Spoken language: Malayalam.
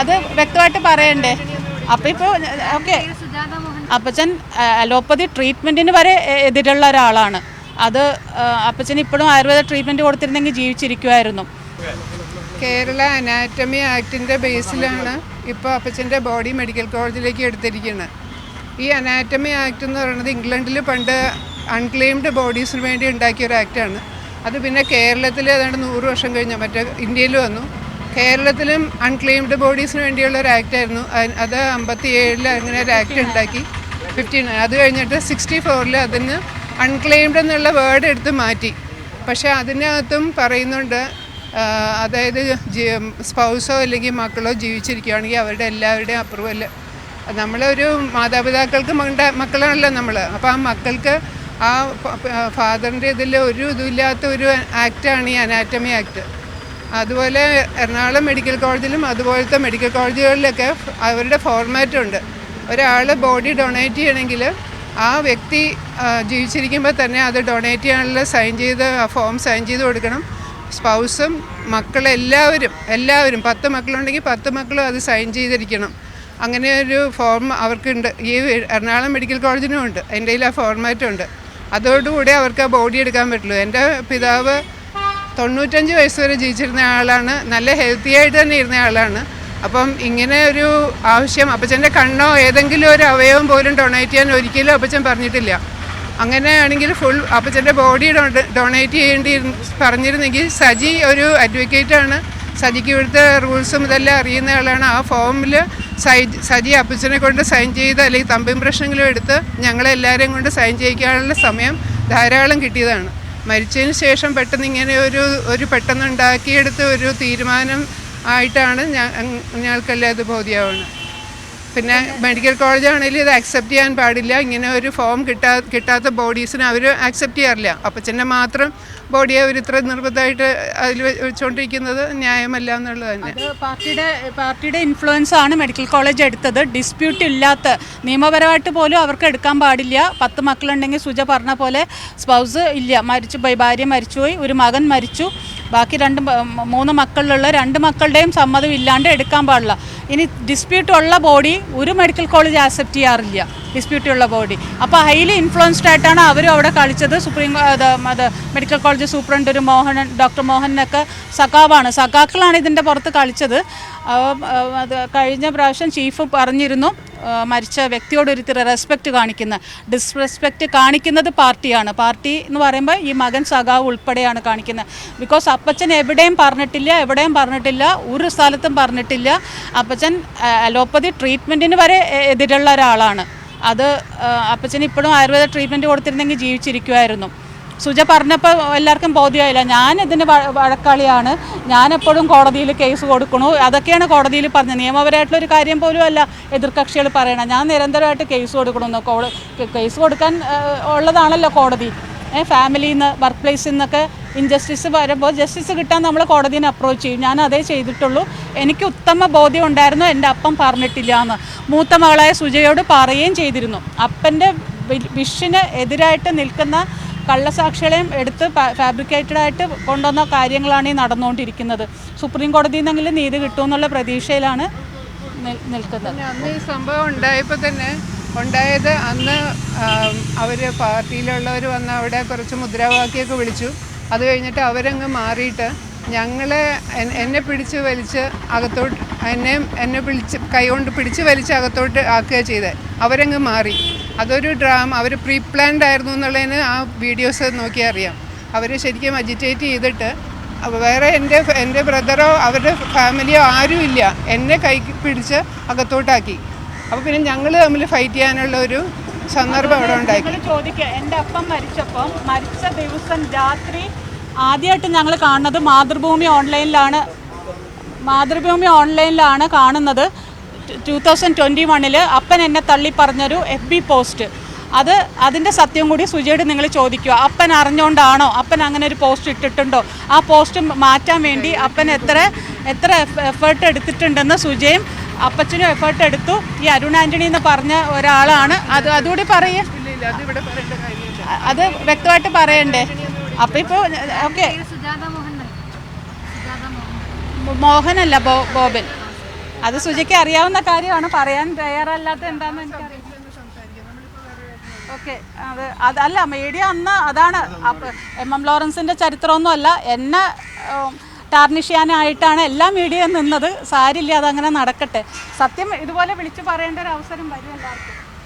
അത് വ്യക്തമായിട്ട് പറയണ്ടേ? അപ്പം ഇപ്പോൾ ഓക്കെ. അപ്പച്ചൻ അലോപ്പതി ട്രീറ്റ്മെന്റിന് വരെ എതിരുള്ള ഒരാളാണ്. അത് അപ്പച്ചൻ ഇപ്പോഴും ആയുർവേദ ട്രീറ്റ്മെന്റ് കൊടുത്തിരുന്നെങ്കിൽ ജീവിച്ചിരിക്കുമായിരുന്നു കേരള അനാറ്റമി ആക്ടിന്റെ ബേസിലാണ് ഇപ്പോൾ അപ്പച്ചന്റെ ബോഡി മെഡിക്കൽ കോളേജിലേക്ക് എടുത്തിരിക്കുന്നത്. ഈ അനാറ്റമി ആക്ട് എന്ന് പറയുന്നത് ഇംഗ്ലണ്ടിൽ പണ്ട് അൺക്ലെയിംഡ് ബോഡീസിന് വേണ്ടി ഉണ്ടാക്കിയ ഒരു ആക്റ്റാണ് അത് പിന്നെ കേരളത്തിൽ ഏതാണ്ട് നൂറ് വർഷം കഴിഞ്ഞ. മറ്റേ ഇന്ത്യയിൽ വന്നു. കേരളത്തിലും അൺക്ലെയിംഡ് ബോഡീസിന് വേണ്ടിയുള്ള ഒരു ആക്ട് ആയിരുന്നു. അത് അമ്പത്തി ഏഴിൽ അങ്ങനെ ഒരു ആക്ട് ഉണ്ടാക്കി. ഫിഫ്റ്റീൻ അത് കഴിഞ്ഞിട്ട് സിക്സ്റ്റി ഫോറിൽ അതിന് അൺക്ലെയിംഡ് എന്നുള്ള വേർഡ് എടുത്ത് മാറ്റി. പക്ഷേ അതിനകത്തും പറയുന്നുണ്ട് അതായത് സ്പൗസോ അല്ലെങ്കിൽ മക്കളോ ജീവിച്ചിരിക്കുകയാണെങ്കിൽ അവരുടെ എല്ലാവരുടെയും അപ്രൂവൽ നമ്മളൊരു മാതാപിതാക്കൾക്ക് മകളുടെ മക്കളാണല്ലോ നമ്മൾ അപ്പോൾ ആ മക്കൾക്ക് ആ ഫാദറിന്റെ ഇതിൽ ഒരു ഇതുമില്ലാത്ത ഒരു ആക്റ്റാണ് ഈ അനാറ്റമി ആക്ട് അതുപോലെ എറണാകുളം മെഡിക്കൽ കോളേജിലും അതുപോലത്തെ മെഡിക്കൽ കോളേജുകളിലൊക്കെ അവരുടെ ഫോർമാറ്റ് ഉണ്ട്. ഒരാൾ ബോഡി ഡൊണേറ്റ് ചെയ്യണമെങ്കിൽ ആ വ്യക്തി ജീവിച്ചിരിക്കുമ്പോൾ തന്നെ അത് ഡൊണേറ്റ് ചെയ്യാനുള്ള സൈൻ ചെയ്ത് ഫോം സൈൻ ചെയ്ത് കൊടുക്കണം. സ്പൗസും മക്കളെല്ലാവരും എല്ലാവരും പത്ത് മക്കളുണ്ടെങ്കിൽ പത്ത് മക്കളും അത് സൈൻ ചെയ്തിരിക്കണം. അങ്ങനെ ഒരു ഫോം അവർക്കുണ്ട്. ഈ എറണാകുളം മെഡിക്കൽ കോളേജിനും ഉണ്ട്. എന്റെ കയ്യിൽ ആ ഫോർമാറ്റുണ്ട് അതോടുകൂടി അവർക്ക് ആ ബോഡി എടുക്കാൻ പറ്റുള്ളൂ. എന്റെ പിതാവ് തൊണ്ണൂറ്റഞ്ച് വയസ്സ് വരെ ജീവിച്ചിരുന്ന ആളാണ്. നല്ല ഹെൽത്തി ആയിട്ട് തന്നെ ഇരുന്ന ആളാണ്. അപ്പം ഇങ്ങനെ ഒരു ആവശ്യം അപ്പച്ചന്റെ കണ്ണോ ഏതെങ്കിലും ഒരു അവയവം പോലും ഡൊണേറ്റ് ചെയ്യാൻ ഒരിക്കലും അപ്പച്ചൻ പറഞ്ഞിട്ടില്ല. അങ്ങനെയാണെങ്കിൽ ഫുൾ അപ്പച്ചന്റെ ബോഡി ഡൊണേറ്റ് ചെയ്യേണ്ടി പറഞ്ഞിരുന്നെങ്കിൽ സജി ഒരു അഡ്വക്കേറ്റാണ് സജിക്ക് ഇവിടുത്തെ റൂൾസും ഇതെല്ലാം അറിയുന്ന ആളാണ്. ആ ഫോമിൽ സജി അപ്പച്ചനെ കൊണ്ട് സൈൻ ചെയ്ത് അല്ലെങ്കിൽ തമ്പിം പ്രശ്നങ്ങളും എടുത്ത് ഞങ്ങളെല്ലാവരെയും കൊണ്ട് സൈൻ ചെയ്യിക്കാനുള്ള സമയം ധാരാളം കിട്ടിയതാണ്. മരിച്ചതിന് ശേഷം പെട്ടെന്ന് ഇങ്ങനെ ഒരു ഒരു പെട്ടെന്ന് ഉണ്ടാക്കിയെടുത്ത ഒരു തീരുമാനം ആയിട്ടാണ് ഞങ്ങൾക്കെല്ലാം ഇത് ബോധ്യമാവുന്നത് പിന്നെ മെഡിക്കൽ കോളേജ് ആണെങ്കിലും ഇത് അക്സെപ്റ്റ് ചെയ്യാൻ പാടില്ല. ഇങ്ങനെ ഒരു ഫോം കിട്ടാ കിട്ടാത്ത ബോഡീസിനെ അവർ അക്സെപ്റ്റ് ചെയ്യാറില്ല. അപ്പച്ചന്റെ മാത്രം ബോഡിയെ അവർ ഇത്ര നിർബന്ധമായിട്ട് അതിൽ വെച്ചുകൊണ്ടിരിക്കുന്നത് ന്യായമല്ല എന്നുള്ളത് തന്നെ. പാർട്ടിയുടെ പാർട്ടിയുടെ ഇൻഫ്ലുവൻസ് ആണ് മെഡിക്കൽ കോളേജ് എടുത്തത്. ഡിസ്പ്യൂട്ട് ഇല്ലാത്ത നിയമപരമായിട്ട് പോലും അവർക്ക് എടുക്കാൻ പാടില്ല. പത്ത് മക്കളുണ്ടെങ്കിൽ സുജ പറഞ്ഞ പോലെ സ്പൗസ് ഇല്ല. മരിച്ചു ഭാര്യ മരിച്ചുപോയി ഒരു മകൻ മരിച്ചു. ബാക്കി രണ്ട് മൂന്ന് മക്കളിലുള്ള രണ്ട് മക്കളുടെയും സമ്മതം ഇല്ലാണ്ട് എടുക്കാൻ പാടില്ല. ഇനി ഡിസ്പ്യൂട്ട് ഉള്ള ബോഡി ഒരു മെഡിക്കൽ കോളേജ് ആക്സെപ്റ്റ് ചെയ്യാറില്ല. ഡിസ്പ്യൂട്ട് ഉള്ള ബോഡി അപ്പോൾ ഹൈലി ഇൻഫ്ലുവൻസ്ഡ് ആയിട്ടാണ് അവരും അവിടെ കളിച്ചത്. സുപ്രീം അത് മെഡിക്കൽ കോളേജ് സൂപ്രണ്ട് ഒരു മോഹൻ ഡോക്ടർ മോഹനൊക്കെ സഖാവാണ്. സഖാക്കളാണ് ഇതിന്റെ പുറത്ത് കളിച്ചത്. അത് കഴിഞ്ഞ പ്രാവശ്യം ചീഫ് പറഞ്ഞിരുന്നു മരിച്ച വ്യക്തിയോട് ഒരുത്തിരി റെസ്പെക്റ്റ് കാണിക്കുന്ന ഡിസ്റെസ്പെക്റ്റ് കാണിക്കുന്നത് പാർട്ടിയാണ്. പാർട്ടി എന്ന് പറയുമ്പോൾ ഈ മകൻ സഖാവ് ഉൾപ്പെടെയാണ് കാണിക്കുന്നത്. ബിക്കോസ് അപ്പച്ചൻ എവിടെയും പറഞ്ഞിട്ടില്ല എവിടെയും പറഞ്ഞിട്ടില്ല ഒരു സ്ഥലത്തും പറഞ്ഞിട്ടില്ല. അപ്പച്ചൻ ആ, അലോപ്പതി ട്രീറ്റ്മെന്റിന് വരെ എതിരുള്ള ഒരാളാണ്. അത് അപ്പച്ചൻ ഇപ്പോഴും ആയുർവേദ ട്രീറ്റ്മെന്റ് കൊടുത്തിരുന്നെങ്കിൽ ജീവിച്ചിരിക്കുമായിരുന്നു സുജ പറഞ്ഞപ്പോൾ എല്ലാവർക്കും ബോധ്യമായില്ല ഞാൻ ഇതിന് വഴക്കാളിയാണ്. ഞാൻ എപ്പോഴും കോടതിയിൽ കേസ് കൊടുക്കണു. അതൊക്കെയാണ് കോടതിയിൽ പറഞ്ഞത്. നിയമപരമായിട്ടുള്ളൊരു കാര്യം പോലും അല്ല എതിർകക്ഷികൾ പറയണം. ഞാൻ നിരന്തരമായിട്ട് കേസ് കൊടുക്കണമെന്ന് കോ കേസ് കൊടുക്കാൻ ഉള്ളതാണല്ലോ കോടതി. ഫാമിലിയിൽ നിന്ന് വർക്ക് പ്ലേസിൽ നിന്നൊക്കെ ഇൻജസ്റ്റിസ് വരുമ്പോൾ ജസ്റ്റിസ് കിട്ടാൻ നമ്മൾ കോടതിനെ അപ്രോച്ച് ചെയ്യും. ഞാൻ അതേ ചെയ്തിട്ടുള്ളൂ. എനിക്ക് ഉത്തമ ബോധ്യം ഉണ്ടായിരുന്നു എന്റെ അപ്പം പറഞ്ഞിട്ടില്ല എന്ന് മൂത്ത മകളായ സുജയോട് പറയുകയും ചെയ്തിരുന്നു. അപ്പന്റെ വിഷിന് എതിരായിട്ട് നിൽക്കുന്ന കള്ളസാക്ഷികളെയും എടുത്ത് ഫാബ്രിക്കേറ്റഡ് ആയിട്ട് കൊണ്ടുവന്ന കാര്യങ്ങളാണ് ഈ നടന്നുകൊണ്ടിരിക്കുന്നത്. സുപ്രീം കോടതിയിൽ നിന്നെങ്കിലും നീതി കിട്ടുമെന്നുള്ള പ്രതീക്ഷയിലാണ് നിൽ- നിൽക്കുന്നത്. അന്ന് ഈ സംഭവം ഉണ്ടായപ്പോൾ തന്നെ ഉണ്ടായത് അന്ന് അവർ പാർട്ടിയിലുള്ളവർ വന്ന് അവിടെ കുറച്ച് മുദ്രാവാക്യമൊക്കെ വിളിച്ചു. അത് കഴിഞ്ഞിട്ട് അവരങ്ങ് മാറിയിട്ട് ഞങ്ങളെ എന്നെ പിടിച്ച് വലിച്ച് അകത്തോട്ട് എന്നെ എന്നെ പിടിച്ച് കൈകൊണ്ട് പിടിച്ച് വലിച്ച് അകത്തോട്ട് ആക്കുക ചെയ്തത് അവരങ്ങ് മാറി. അതൊരു ഡ്രാമ അവർ പ്രീ പ്ലാൻഡ് ആയിരുന്നു എന്നുള്ളതിന് ആ വീഡിയോസ് നോക്കി അറിയാം. അവർ ശരിക്കും അജിറ്റേറ്റ് ചെയ്തിട്ട് വേറെ എന്റെ എന്റെ ബ്രദറോ അവരുടെ ഫാമിലിയോ ആരും ഇല്ല. എന്നെ കൈ പിടിച്ച് അകത്തോട്ടാക്കി. അപ്പോൾ പിന്നെ ഞങ്ങൾ തമ്മിൽ ഫൈറ്റ് ചെയ്യാനുള്ള ഒരു സന്ദർഭം അവിടെ ഉണ്ടായി. ചോദിക്കുക എന്റെ അപ്പം മരിച്ചപ്പം മരിച്ച ദിവസം രാത്രി ആദ്യമായിട്ട് ഞങ്ങൾ കാണുന്നത് മാതൃഭൂമി ഓൺലൈനിലാണ്. മാതൃഭൂമി ഓൺലൈനിലാണ് കാണുന്നത്. ടു തൗസൻഡ് ട്വന്റി വണ്ണിൽ അപ്പൻ എന്നെ തള്ളി പറഞ്ഞൊരു എഫ് ബി പോസ്റ്റ്. അത് അതിന്റെ സത്യം കൂടി സുജയോട് നിങ്ങൾ ചോദിക്കുക. അപ്പൻ അറിഞ്ഞുകൊണ്ടാണോ അപ്പൻ അങ്ങനെ ഒരു പോസ്റ്റ് ഇട്ടിട്ടുണ്ടോ? ആ പോസ്റ്റ് മാറ്റാൻ വേണ്ടി അപ്പൻ എത്ര എത്ര എഫേർട്ട് എടുത്തിട്ടുണ്ടെന്ന് സുജയും അപ്പച്ചനും എഫേർട്ട് എടുത്തു. ഈ അരുൺ ആന്റണി എന്ന് പറഞ്ഞ ഒരാളാണ്. അത് അതുകൂടി പറയേ. അത് വ്യക്തമായിട്ട് പറയണ്ടേ? അപ്പം ഇപ്പൊ ഓക്കെ. മോഹൻ അല്ല സുജാത മോഹൻ. മോഹനല്ല ബോ ബോബൻ. അത് സുജയ്ക്ക് അറിയാവുന്ന കാര്യമാണ്. പറയാൻ തയ്യാറല്ലാത്ത എന്താണെന്ന് എനിക്കറിയാം ഓക്കെ അത് അല്ല മീഡിയ അന്ന് അതാണ്. എം എം ലോറൻസിന്റെ ചരിത്രമൊന്നും അല്ല. എന്നെ ടാർണിഷ് ചെയ്യാനായിട്ടാണ് എല്ലാ മീഡിയയും നിന്നത്. സാരില്ല അതങ്ങനെ നടക്കട്ടെ. സത്യം ഇതുപോലെ വിളിച്ചു പറയേണ്ട ഒരു അവസരം വരും എല്ലാവർക്കും.